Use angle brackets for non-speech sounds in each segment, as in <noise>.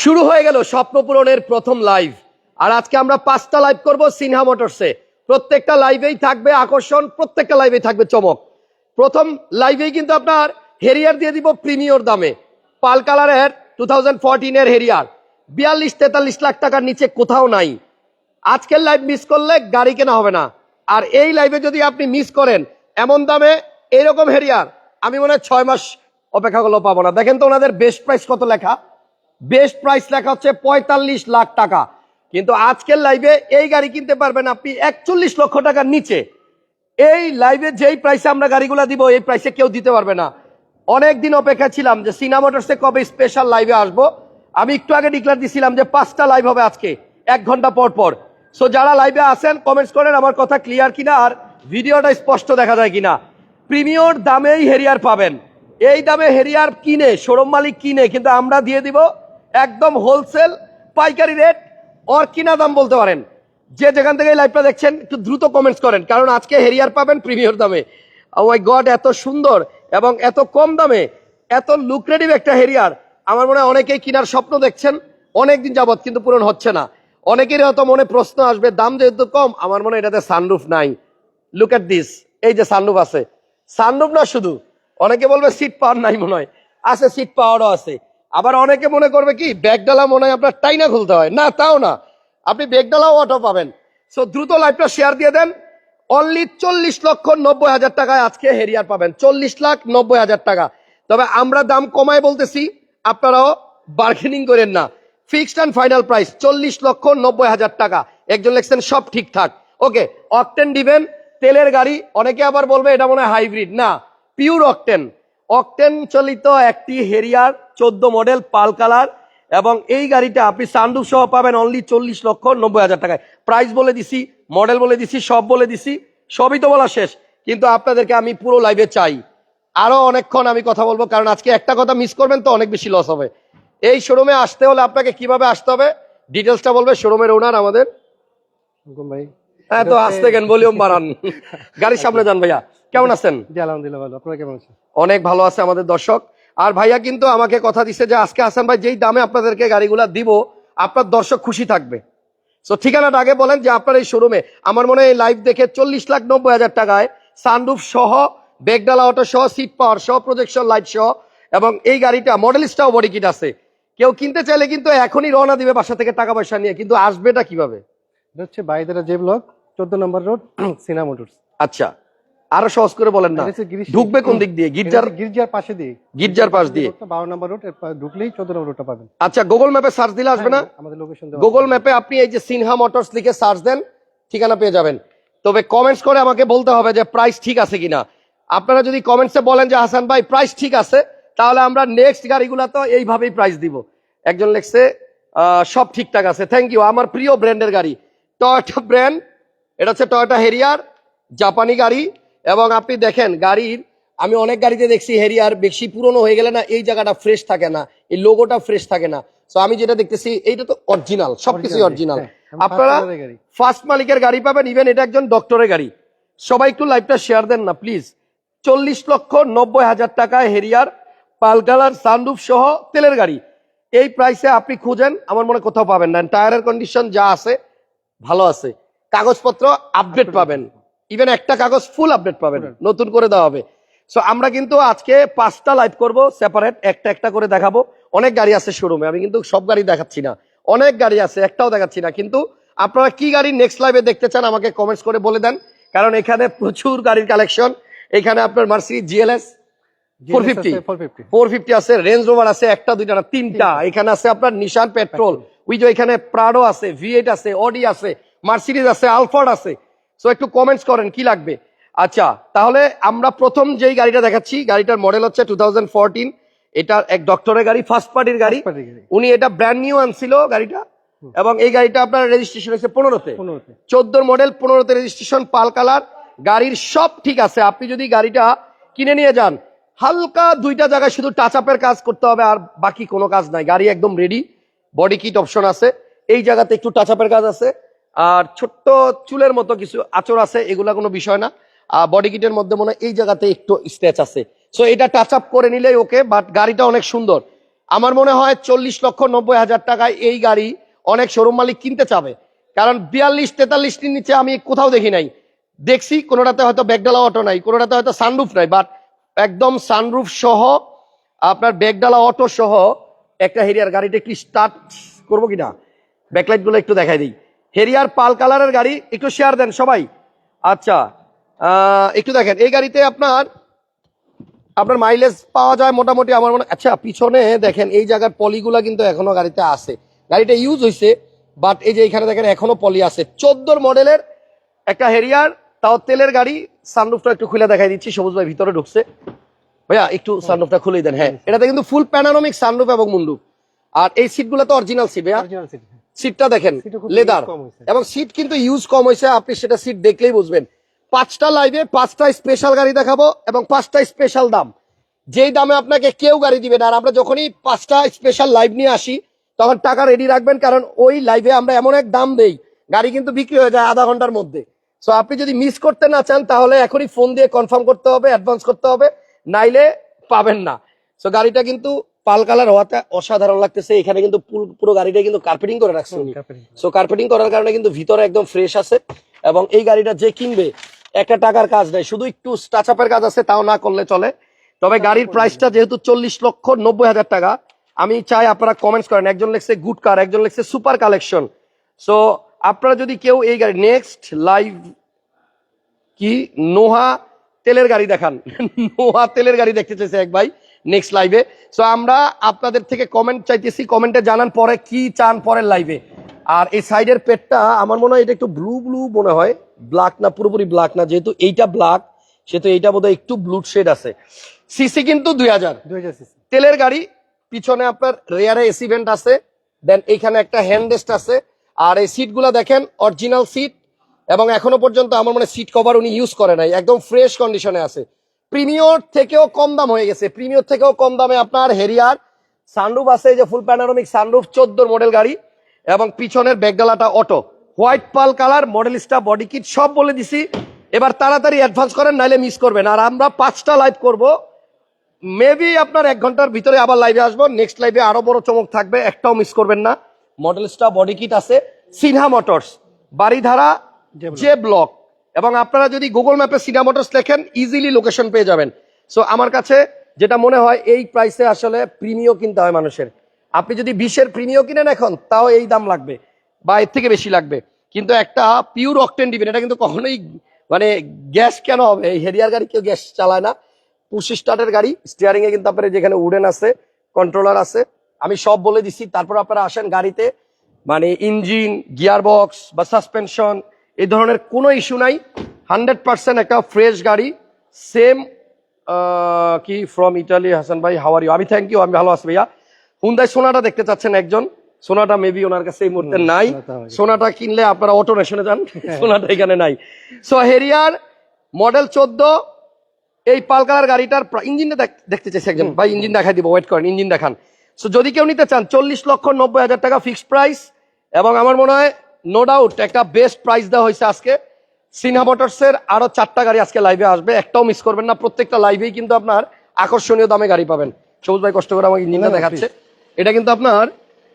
শুরু হয়ে গেল স্বপ্ন পূরণের প্রথম লাইভ আর আজকে আমরা পাঁচটা লাইভ করব সিনহা মোটরসে প্রত্যেকটা লাইভেই থাকবে আকর্ষণ, প্রত্যেকটা লাইভেই থাকবে চমক। প্রথম লাইভেই কিন্তু আপনার হেরিয়ার দিয়ে দিব প্রিমিয়র দামে। পাল কালারের টু থাউজেন্ড ফোরটিনের হেরিয়ার বিয়াল্লিশ, তেতাল্লিশ লাখ টাকার নিচে কোথাও নাই। আজকের লাইভ মিস করলে গাড়ি কেনা হবে না। আর এই লাইভে যদি আপনি মিস করেন, এমন দামে এরকম হেরিয়ার আমি মনে হয় ছয় মাস অপেক্ষা করলেও পাবো না। দেখেন তো ওনাদের বেস্ট প্রাইস কত লেখা? বেস্ট প্রাইস লেখা হচ্ছে পঁয়তাল্লিশ লাখ টাকা। কিন্তু আজকের লাইভে এই গাড়ি কিনতে পারবেন আপনি একচল্লিশ লক্ষ টাকার নিচে। এই লাইভে যেই প্রাইসে আমরা গাড়িগুলো দিব, এই প্রাইসে কেউ দিতে পারবে না। অনেক দিন অপেক্ষা ছিলাম যে সিনা মোটরসে কবে স্পেশাল লাইভে আসব। আমি একটু আগে ডিক্লার দিছিলাম যে পাঁচটা লাইভ হবে আজকে, এক ঘণ্টা পর পর। সো যারা লাইভে আসেন কমেন্টস করেন আমার কথা ক্লিয়ার কিনা আর ভিডিওটা স্পষ্ট দেখা যায় কিনা। প্রিমিয়র দামেই হেরিয়ার পাবেন। এই দামে হেরিয়ার কিনে শোরুম মালিক কিনে, কিন্তু আমরা দিয়ে দিব একদম হোলসেল পাইকারি রেট ওর কিনা দাম বলতে পারেন। যে যেখান থেকে লাইভটা দেখছেন, একটু দ্রুত কমেন্টস করেন, কারণ আজকে হেরিয়ার পাবেন প্রিমিয়র দামে। ওই গড এত সুন্দর এবং এত কম দামে, এত লুক্রেটিভ একটা হেরিয়ার। আমার মনে হয় অনেকেই কেনার স্বপ্ন দেখছেন অনেক দিন যাবত কিন্তু পূরণ হচ্ছে না। অনেকেরই হয়তো মনে প্রশ্ন আসবে, দাম যেহেতু কম, আমার মনে এটাতে সানরুফ নাই। লুক এট দিস এই যে সানরুফ আছে। সানরুফ না শুধু, অনেকে বলবে সিট পাওয়ার নাই মনে হয়। আছে সিট পাওয়ারও আছে। আবার অনেকে মনে করবে কি, ব্যাগডালা মনে হয় আপনার টাইনা খুলতে হয়। না, তাও না। আপনি ব্যাগডালাও অটো পাবেন। সো দ্রুত লাইভটা শেয়ার দিয়ে দেন। অনলি চল্লিশ লক্ষ নব্বই হাজার টাকায় আজকে হেরিয়ার পাবেন। চল্লিশ লাখ নব্বই হাজার টাকা। তবে আমরা দাম কমায় বলতেছি, আপনারাও বার্গেনিং করেন না। ফিক্সড অ্যান্ড ফাইনাল প্রাইস চল্লিশ লক্ষ নব্বই হাজার টাকা। একজন লেখছেন, সব ঠিকঠাক। ওকে অকটেন দিবেন। তেলের গাড়ি, অনেকে আবার বলবে, এটা মনে হয় হাইব্রিড না পিওর অকটেন অকটেন চালিত একটি হেরিয়ার চোদ্দ মডেল পাল কালার এবং এই গাড়িটা আপনি সানরুফ সহ পাবেন অনলি চল্লিশ লক্ষ নব্বই হাজার টাকায়। প্রাইস বলে দিছি মডেল বলে দিছি সব বলে দিছি সবই তো বলা শেষ। কিন্তু আপনাদেরকে আমি পুরো লাইভে চাই। আরও অনেকক্ষণ আমি কথা বলব কারণ আজকে একটা কথা মিস করবেন তো অনেক বেশি লস হবে। এই শোরুমে আসতে হলে আপনাকে কীভাবে আসতে হবে? ডিটেলসটা বলবে শোরুমের ওনার আমাদের। ভাই। হ্যাঁ তো আসতে কেন? ভলিউম বাড়ান। <laughs> গাড়ির সামনে যান ভাইয়া। কেমন আছেন? আলহামদুলিল্লাহ ভালো। আপনারা কেমন আছেন? অনেক ভালো আছে আমাদের দর্শক। আর ভাইয়া কিন্তু আমাকে কথা দিছে যে আজকে হাসান ভাই যেই দামে আপনাদেরকে গাড়িগুলা দিব আপনার দর্শক খুশি থাকবে। তো ঠিকানাটা আগে বলেন যে আপনার এই শোরুমে আমার মনে হয় এই লাইভ দেখে চল্লিশ লাখ নব্বই হাজার টাকায় সানরুফ সহ বেগডালা অটো সহ সিট পাওয়ার সহ প্রজেকশন লাইট সহ এবং এই গাড়িটা মডেলিস্টাও বডি কিট আছে। কেউ কিনতে চাইলে কিন্তু এখনই রওনা দিবে বাসা থেকে টাকা পয়সা নিয়ে কিন্তু আসবেটা কীভাবে? এটা হচ্ছে বাইদারা যে ব্লক চোদ্দ নম্বর রোড <clears throat> সিনা মোটরস। আচ্ছা। আরও সহজ করে বলেন না। ঢুকবে কোন দিক দিয়ে? গির্জার গির্জার পাশে দিয়ে। গির্জার পাশ দিয়ে। বারো নম্বর রোড ঢুকলেই চোদ্দ নম্বর রোডটা পাবেন। আচ্ছা গুগল ম্যাপে সার্চ দিলে আসবে না? হ্যাঁ, আমাদের লোকেশন গুগল ম্যাপে আপনি এই যে সিনহা মোটরস লিখে সার্চ দেন ঠিকানা পেয়ে যাবেন। তবে কমেন্টস করে আমাকে বলতে হবে যে প্রাইস ঠিক আছে কিনা। আপনারা যদি কমেন্টসে বলেন যে হাসান ভাই প্রাইস ঠিক আছে তাহলে আমরা নেক্সট গাড়িগুলো তো এইভাবেই প্রাইস দিব। একজন লিখছে সব ঠিকঠাক আছে। থ্যাংক ইউ আমার প্রিয় ব্র্যান্ডের গাড়ি। টয়টা ব্র্যান্ড এটা হচ্ছে টয়টা হেরিয়ার জাপানি গাড়ি। এবং আপনি দেখেন গাড়ির আমি অনেক গাড়িতে দেখছি হেরিয়ার বেশি পুরনো হয়ে গেলে না এই জায়গাটা ফ্রেশ থাকে না এই লোগোটা ফ্রেশ থাকে না। তো আমি যেটা দেখতেছি এইটা তো অরিজিনাল সবকিছু অরিজিনাল আপনারা ফার্স্ট মালিকের গাড়ি পাবেন ইভেন এটা একজন ডক্টরের গাড়ি। সবাই একটু লাইভটা শেয়ার দেন না প্লিজ চল্লিশ লক্ষ নব্বই হাজার টাকায় হেরিয়ার পালকালার সানরুফ সহ তেলের গাড়ি। এই প্রাইসে আপনি খুঁজেন আমার মনে কোথাও পাবেন না। টায়ারের কন্ডিশন যা আছে ভালো আছে। কাগজপত্র আপডেট পাবেন। ইভেন একটা কাগজ ফুল আপডেট পাবেন। নতুন করে দেওয়া হবে। সো আমরা কিন্তু আজকে পাঁচটা লাইভ করব সেপারেট একটা একটা করে দেখাবো। অনেক গাড়ি আছে শোরুমে আমি কিন্তু সব গাড়ি দেখাচ্ছি না। অনেক গাড়ি আছে একটাও দেখাচ্ছি না। কিন্তু আপনারা কি গাড়ি নেক্সট লাইভে দেখতে চান আমাকে কমেন্টস করে বলে দেন। কারণ এখানে প্রচুর গাড়ির কালেকশন এখানে আপনার Mercy GLS four fifty four fifty আছে রেঞ্জ রোভার আছে একটা দুইটা না তিনটা। এখানে আছে আপনার নিশান পেট্রোল যে এখানে প্রাডো আছে ভি এইট আছে অডি আছে মার্সিডিজ আছে আলফার্ড আছে। সো একটু কমেন্টস করেন কি লাগবে? আচ্ছা তাহলে আমরা প্রথম যেই গাড়িটা দেখাচ্ছি গাড়িটার মডেল হচ্ছে টু এটা এক ডক্টরের গাড়ি ফার্স্ট পার্টির গাড়ি। উনি এটা ব্র্যান্ড নিউ আনছিল গাড়িটা। এবং এই গাড়িটা আপনার রেজিস্ট্রেশন হয়েছে পনেরোতে। চোদ্দোর মডেল পনেরোতে রেজিস্ট্রেশন পাল কালার গাড়ির সব ঠিক আছে। আপনি যদি গাড়িটা কিনে নিয়ে যান হালকা দুইটা জায়গায় শুধু টাচ আপের কাজ করতে হবে আর বাকি কোনো কাজ নাই। গাড়ি একদম রেডি বডি কিট অপশন আছে। এই জায়গাতে একটু টাচ আপের কাজ আছে। আর ছোট্ট চুলের মতো কিছু আচর আছে, এগুলা কোনো বিষয় না। আর বডি কিটের মধ্যে মনে এই জায়গাতে একটু স্ট্রেচ আছে। সো এটা টাচ আপ করে নিলেই ওকে বাট গাড়িটা অনেক সুন্দর। আমার মনে হয় চল্লিশ লক্ষ নব্বই হাজার টাকায় এই গাড়ি অনেক শোরুম মালিক কিনতে চাবে। কারণ বিয়াল্লিশ, তেতাল্লিশটির নিচে আমি কোথাও দেখি নাই। দেখছি, কোনোটাতে হয়তো ব্যাগডালা অটো নাই, কোনোটাতে হয়তো সানরুফ নাই বাট একদম সানরুফ সহ, আপনার ব্যাগডালা অটো সহ একটা হেরিয়ার গাড়িটা একটু স্টার্ট করব কিনা? ব্যাকলাইটগুলো একটু দেখাই দিই। হেরিয়ার পাল কালারের গাড়ি একটু শেয়ার দেন সবাই। আচ্ছা একটু দেখেন এই গাড়িতে আপনার আপনার মাইলেজ পাওয়া যায় মোটামুটি আমার মনে আচ্ছা পিছনে দেখেন এই জায়গার পলিগুলা কিন্তু এখনও গাড়িতে আছে। গাড়িটা ইউজ হয়েছে বাট এই যে এখানে দেখেন এখনও পলি আছে। চোদ্দোর মডেলের একটা হেরিয়ার তাও তেলের গাড়ি সানরুফটা একটু খুলে দেখাই দিচ্ছি সবুজ ভাই ভিতরে ঢুকছে। ভাইয়া একটু সানরুফটা খুলেই দেন হ্যাঁ। এটাতে কিন্তু ফুল প্যানারোমিক সানরুফ এবং মুন্ডুপ আর এই সিটগুলো তো অরিজিনাল সিট ভাইয়া। সিট সিটটা দেখেন লেদার। এবং সিট কিন্তু ইউজ কম হয়েছে আপনি সেটা সিট দেখলেই বুঝবেন। পাঁচটা লাইভে পাঁচটা স্পেশাল গাড়ি দেখাবো এবং পাঁচটা স্পেশাল দাম। যেই দামে আপনাকে কেউ গাড়ি দিবে না আর আমরা যখনই পাঁচটা স্পেশাল লাইভ নিয়ে আসি তখন টাকা রেডি রাখবেন কারণ ওই লাইভে আমরা এমন এক দাম দেই গাড়ি কিন্তু বিক্রি হয়ে যায় আধা ঘণ্টার মধ্যে। সো আপনি যদি মিস করতে না চান তাহলে এখনই ফোন দিয়ে কনফার্ম করতে হবে অ্যাডভান্স করতে হবে নাইলে পাবেন না। সো গাড়িটা কিন্তু পাল কালার হওয়াতে অসাধারণ লাগতেছে। এখানে কিন্তু পুরো- গাড়িটা কিন্তু কার্পেটিং করে রাখছে উনি। সো কার্পেটিং করার কারণে কিন্তু ভিতরে একদম ফ্রেশ আছে এবং এই গাড়িটা যে কিনবে একটা টাকার কাজ নেই। শুধু একটু টাচ আপের কাজ আছে তাও না করলে চলে। তবে গাড়ির প্রাইসটা যেহেতু চল্লিশ লক্ষ নব্বই হাজার টাকা আমি চাই আপনারা কমেন্টস করেন। একজন লিখছে গুড কার একজন লিখছে সুপার কালেকশন সো আপনারা যদি কেউ এই গাড়ি নেক্সট লাইভ কি? নোহা তেলের গাড়ি দেখান। <laughs> নোহা তেলের গাড়ি দেখতে চাইছে এক ভাই। নেক্সট লাইভে সো আমরা আপনাদের থেকে কমেন্ট চাইতেছি কমেন্টে জানান পরে কি চান পরের লাইভে আর এই সাইডের পেটটা আমার মনে হয় এটা একটু ব্লু ব্লু মনে হয়। ব্ল্যাক না পুরোপুরি ব্ল্যাক না যেহেতু এইটা ব্ল্যাক সেহেতু এইটা বোধহয় একটু ব্লু শেড আছে। সিসি কিন্তু দুই হাজার। দুই তেলের গাড়ি পিছনে আপনার রেয়ারে এসি ভেন্ট আছে। দেন এইখানে একটা হ্যান্ড রেস্ট আছে। আর এই সিটগুলো দেখেন অরিজিনাল সিট এবং এখনও পর্যন্ত আমার মনে সিট কভার উনি ইউজ করে নাই। একদম ফ্রেশ কন্ডিশনে আছে। প্রিমিয়র থেকেও কম দাম হয়ে গেছে। প্রিমিয়র থেকেও কম দামে আপনার হেরিয়ার সানরুফ আছে যে ফুল প্যানারোমিক সানরুফ চোদ্দোর মডেল গাড়ি এবং পিছনের ব্যাগডালাটা auto white pearl colour Modellista body kit সব বলে দিছি। এবার তাড়াতাড়ি অ্যাডভান্স করেন নাইলে মিস করবেন। আর আমরা পাঁচটা লাইভ করব। মেবি আপনার এক ঘণ্টার ভিতরে আবার লাইভে আসব। নেক্সট লাইভে আরও বড় চমক থাকবে একটাও মিস করবেন না। মডেল স্টার বডি কিট আছে। সিনহা মোটরস বাড়িধারা যে ব্লক এবং আপনারা যদি গুগল ম্যাপে সিনহা মোটরস লেখেন ইজিলি লোকেশন পেয়ে যাবেন। সো আমার কাছে যেটা মনে হয়, এই প্রাইসে আসলে প্রিমিয় কিনতে হয় মানুষের। আপনি যদি বিশের প্রিমিয় কিনেন এখন, তাও এই দাম লাগবে, বা এর থেকে বেশি লাগবে। কিন্তু একটা পিওর অকটেন দিবেন, এটা কিন্তু কখনোই মানে গ্যাস কেন হবে? এই হেরিয়ার গাড়ি কেউ গ্যাস চালায় না। পুশ স্টার্টের গাড়ি স্টিয়ারিং এ কিন্তু আপনার যেখানে উডেন আছে কন্ট্রোলার আছে। আমি সব বলে দিচ্ছি তারপর আপনারা আসেন গাড়িতে মানে ইঞ্জিন গিয়ার বক্স বা সাসপেনশন এই ধরনের কোনো ইস্যু নাই। হান্ড্রেড পার্সেন্ট একটা ফ্রেশ গাড়ি। সেম কি ফ্রম ইটালি হাসান ভাই হাওয়ার ইউ আমি থ্যাংক ইউ আমি ভালো আছি ভাইয়া। হুন্দাই সোনাটা দেখতে চাচ্ছেন একজন। সোনাটা মেবি ওনার কাছে এই মুহূর্তে নাই। সোনাটা কিনলে আপনারা অটো রেশনে যান। সোনাটা এখানে নাই। সো হেরিয়ার মডেল চোদ্দ। এই পাল কালার গাড়িটার ইঞ্জিনটা দেখতে চাইছে একজন। ভাই ইঞ্জিন দেখাই দিব ওয়েট করেন ইঞ্জিন দেখান। সো যদি কেউ নিতে চান চল্লিশ লক্ষ নব্বই হাজার টাকা ফিক্সড প্রাইস এবং আমার মনে হয় নো ডাউট একটা বেস্ট প্রাইস দেওয়া হয়েছে আজকে। সিনহা মোটরসের আরও চারটা গাড়ি আজকে লাইভে আসবে। একটাও মিস করবেন না। প্রত্যেকটা লাইভেই কিন্তু আপনার আকর্ষণীয় দামে গাড়ি পাবেন। সবুজ ভাই কষ্ট করে আমাকে ইঞ্জিনটা দেখাচ্ছে। এটা কিন্তু আপনার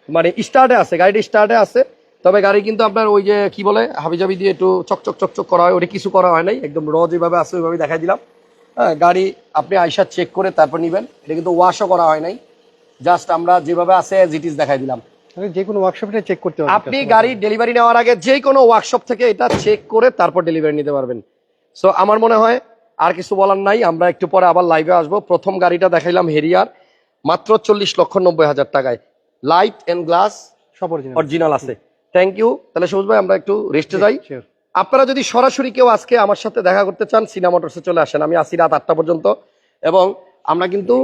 মানে স্টার্টে আছে গাড়িটা স্টার্টে আছে। তবে গাড়ি কিন্তু আপনার ওই যে কি বলে হাবিজাবি দিয়ে একটু চকচক চকচক করা হয়। ওটা কিছু করা হয় নাই। একদম র যেভাবে আছে ওইভাবে দেখাই দিলাম। হ্যাঁ গাড়ি আপনি আইসা চেক করে তারপর নিবেন। এটা কিন্তু ওয়াশও করা হয় নাই। জাস্ট আমরা যেভাবে আছে অ্যাজ ইট ইজ দেখাই দিলাম। যে কোনো ওয়ার্কশপে চেক করতে হবে আপনি গাড়ি ডেলিভারি নেওয়ার আগে যে কোনো ওয়ার্কশপ থেকে এটা চেক করে তারপর ডেলিভারি নিতে পারবেন। সো আমার মনে হয় আর কিছু বলার নাই আমরা একটু পরে আবার লাইভে আসব। প্রথম গাড়িটা দেখাইলাম হেরিয়ার মাত্র চল্লিশ লক্ষ নব্বই হাজার টাকায়। লাইট এন্ড গ্লাস সব অরিজিনাল অরিজিনাল আছে। থ্যাংক ইউ তাহলে সবুজ ভাই আমরা একটু রেস্টে যাই। আপনারা যদি সরাসরি কেউ আজকে আমার সাথে দেখা করতে চান সিনেমা মোটরসে চলে আসেন। আমি আসি রাত আটটা পর্যন্ত। এবং আমরা কিন্তু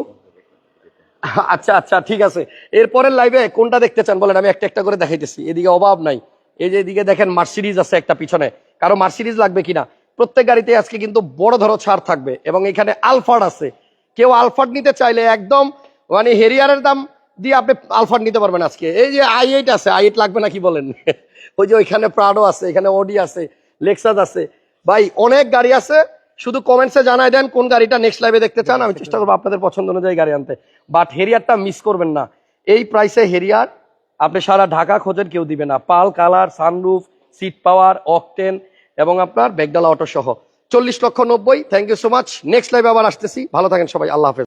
আচ্ছা আচ্ছা ঠিক আছে। এরপরের লাইভে কোনটা দেখতে চান? বলেন, আমি একটা একটা করে দেখাইতেছি। এদিকে অভাব নাই। এই যে এদিকে দেখেন মার্সিডিজ আছে একটা পিছনে। কারও মার্সিডিজ লাগবে কিনা? প্রত্যেক গাড়িতে আজকে কিন্তু বড় ধরো ছাড় থাকবে এবং এখানে আলফার্ড আছে। কেউ আলফার্ড নিতে চাইলে একদম মানে হেরিয়ারের দাম দিয়ে আপনি আলফার্ড নিতে পারবেন আজকে। এই যে আই এইট আছে আই এইট লাগবে না কি বলেন? <laughs> ওই যে ওইখানে প্রাডো আছে, এখানে ওডি আছে লেক্সাস আছে। ভাই, অনেক গাড়ি আছে শুধু কমেন্টসে জানাই দেন কোন গাড়িটা নেক্সট লাইভে দেখতে চান, আমি চেষ্টা করব আপনাদের পছন্দ অনুযায়ী গাড়ি আনতে। বাট হেরিয়ারটা মিস করবেন না। এই প্রাইসে হেরিয়ার আপনি সারা ঢাকা খোঁজেন কেউ দিবে না। Pearl colour sunroof seat power octane এবং আপনার ব্যাগডালা অটো সহ। চল্লিশ লক্ষ নব্বই thank you so much next লাইভে আবার আসতেছি। ভালো থাকেন সবাই, আল্লাহ হাফেজ।